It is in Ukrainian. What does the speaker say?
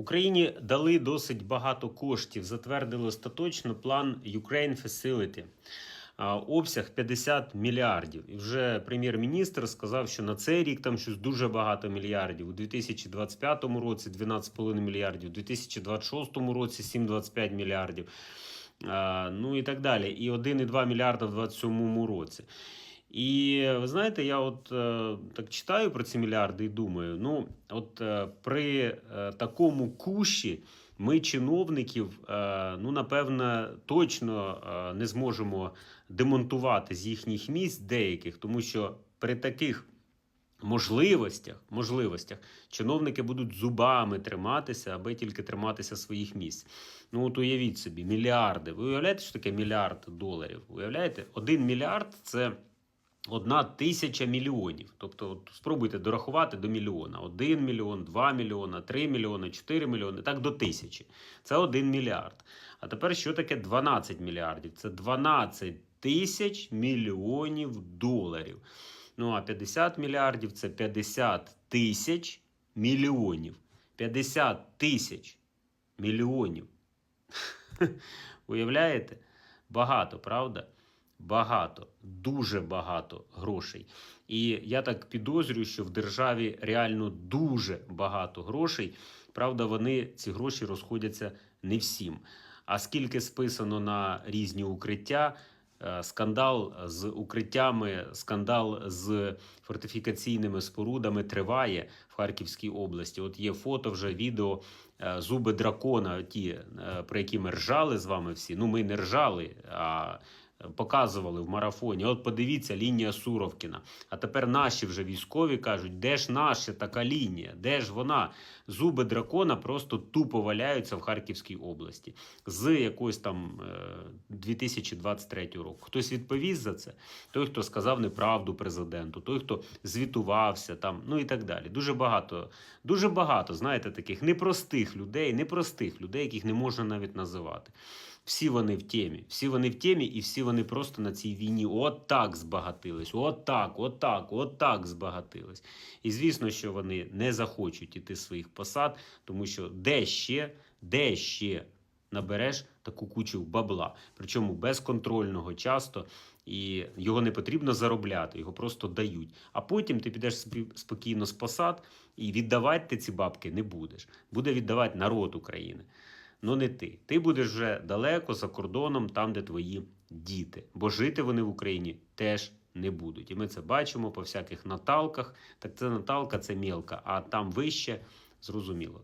Україні дали досить багато коштів. Затвердили остаточно план Ukraine Facility. Обсяг 50 мільярдів. І вже прем'єр-міністр сказав, що на цей рік там щось дуже багато мільярдів. У 2025 році 12,5 мільярдів, у 2026 році 7,25 мільярдів. Ну і так далі. І 1,2 мільярда в 2027 році. І ви знаєте, я от е, так читаю про ці мільярди і думаю: ну, от е, при е, такому кущі ми чиновників, е, ну напевно, точно е, не зможемо демонтувати з їхніх місць деяких, тому що при таких можливостях, можливостях чиновники будуть зубами триматися, аби тільки триматися своїх місць. Ну от уявіть собі, мільярди. Ви уявляєте, що таке мільярд доларів? Уявляєте? Один мільярд це. Одна тисяча мільйонів. Тобто, от спробуйте дорахувати до мільйона. Один мільйон, два мільйона, три мільйони, чотири мільйони, так до тисячі. Це один мільярд. А тепер що таке 12 мільярдів? Це 12 тисяч мільйонів доларів. Ну а 50 мільярдів це 50 тисяч мільйонів. 50 тисяч мільйонів. Уявляєте? Багато, правда? Багато, дуже багато грошей. І я так підозрюю, що в державі реально дуже багато грошей. Правда, вони ці гроші розходяться не всім. А скільки списано на різні укриття, е, скандал з укриттями, скандал з фортифікаційними спорудами триває в Харківській області. От є фото, вже відео е, зуби дракона, ті, е, про які ми ржали з вами всі. Ну, ми не ржали, а показували в марафоні. От подивіться, лінія Суровкіна. А тепер наші вже військові кажуть, де ж наша така лінія? Де ж вона? Зуби дракона просто тупо валяються в Харківській області з якогось там е, 2023 року. Хтось відповість за це? Той, хто сказав неправду президенту, той, хто звітувався там, ну і так далі. Дуже багато, дуже багато, знаєте, таких непростих людей, непростих людей, яких не можна навіть називати. Всі вони в темі, всі вони в темі, і всі вони просто на цій війні от так збагатились, от так, от так, от так збагатились. І звісно, що вони не захочуть іти з своїх посад, тому що де ще, де ще набереш таку кучу бабла, причому безконтрольного часто, і його не потрібно заробляти, його просто дають. А потім ти підеш собі спокійно з посад і віддавати ти ці бабки не будеш. Буде віддавати народ України. Ну не ти. Ти будеш вже далеко за кордоном, там, де твої діти. Бо жити вони в Україні теж не будуть. І ми це бачимо по всяких наталках. Так це наталка, це мілка, а там вище зрозуміло.